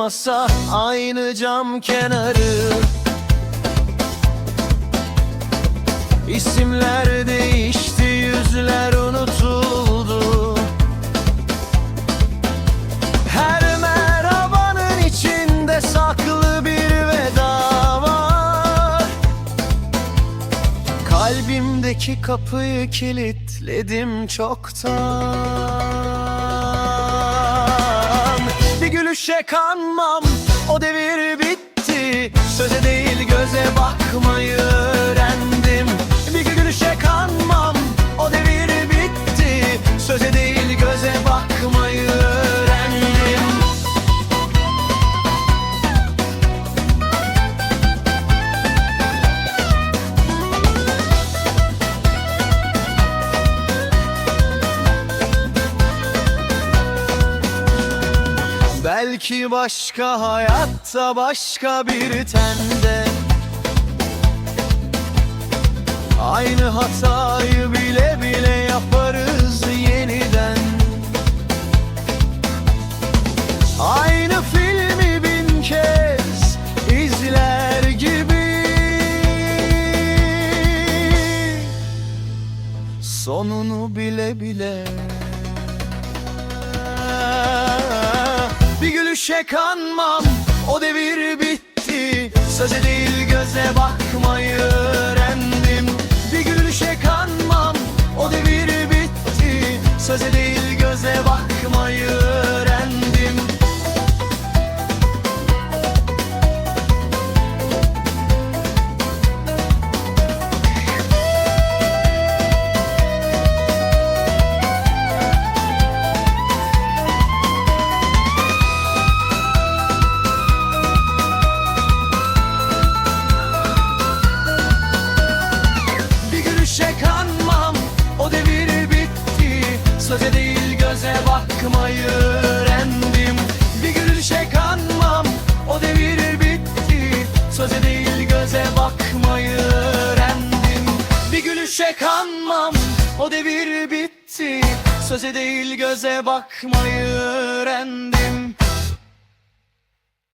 masa aynı cam kenarı. İsimler değişti yüzler unutuldu. Her merhabanın içinde saklı bir veda var. Kalbimdeki kapıyı kilitledim çoktan gülüşe kanmam. O devir bitti Söze değil Belki başka hayatta başka bir tende. Aynı hatayı bile bile yaparız yeniden. Aynı filmi bin kez izler gibi. Sonunu bile bile Gülüşe kanmam o devir bitti Söze değil Söze değil göze bakmayı öğrendim. Bir gülüşe kanmam o devir bitti. Söze değil göze bakmayı öğrendim. Bir gülüşe kanmam o devir bitti. Söze değil göze bakmayı öğrendim